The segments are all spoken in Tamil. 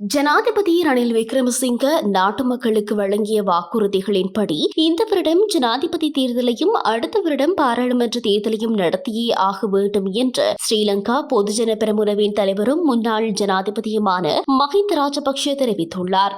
ஜனாதிபதி ரணில் விக்ரமசிங்க நாட்டு மக்களுக்கு வழங்கிய வாக்குறுதிகளின்படி இந்த வருடம் ஜனாதிபதி தேர்தலையும் அடுத்த வருடம் பாராளுமன்ற தேர்தலையும் நடத்தியே ஆக வேண்டும் என்று ஸ்ரீலங்கா பொதுஜன பெரமுனவின் தலைவரும் முன்னாள் ஜனாதிபதியுமான மஹிந்த ராஜபக்ஷ தெரிவித்துள்ளார்.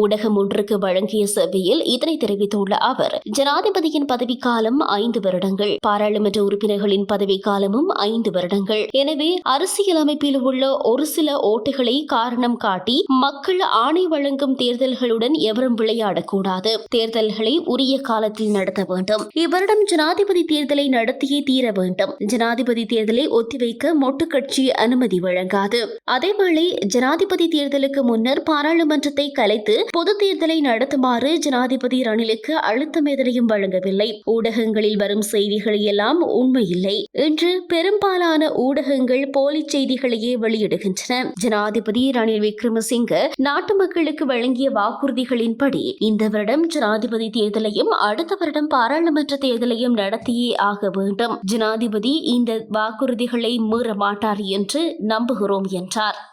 ஊடகம் ஒன்றுக்கு வழங்கிய சேவையில் இதனை தெரிவித்துள்ள அவர் ஜனாதிபதியின் பதவிக்காலம் ஐந்து வருடங்கள் பாராளுமன்ற உறுப்பினர்களின் பதவிக்காலமும் ஐந்து வருடங்கள். எனவே அரசியல் அமைப்பில் உள்ள ஒரு சில ஓட்டுகளை காரணம் காட்டி மக்கள் ஆணை வழங்கும் தேர்தல்களுடன் எவரும் விளையாடக்கூடாது. தேர்தல்களை உரிய காலத்தில் நடத்த வேண்டும். இவ்வருடம் ஜனாதிபதி தேர்தலை நடத்தியே தீர வேண்டும். ஜனாதிபதி தேர்தலை ஒத்திவைக்க மொட்டு கட்சி அனுமதி வழங்காது. அதேவேளை ஜனாதிபதி தேர்தலுக்கு முன்னர் பாராளுமன்றத்தை கலைத்து பொது தேர்தலை நடத்துமாறு ஜனாதிபதி ரணிலுக்கு அழுத்தம் எதனையும் வழங்கவில்லை. ஊடகங்களில் வரும் செய்திகள் எல்லாம் உண்மையில்லை. இன்று பெரும்பாலான ஊடகங்கள் போலி செய்திகளையே வெளியிடுகின்றன. ஜனாதிபதி ரணில் விக்ரமசிங்க நாட்டு மக்களுக்கு வழங்கிய வாக்குறுதிகளின்படி இந்த வருடம் ஜனாதிபதி தேர்தலையும் அடுத்த வருடம் பாராளுமன்ற தேர்தலையும் நடத்தியே ஆக வேண்டும். ஜனாதிபதி இந்த வாக்குறுதிகளை மீற மாட்டார் என்று நம்புகிறோம் என்றார்.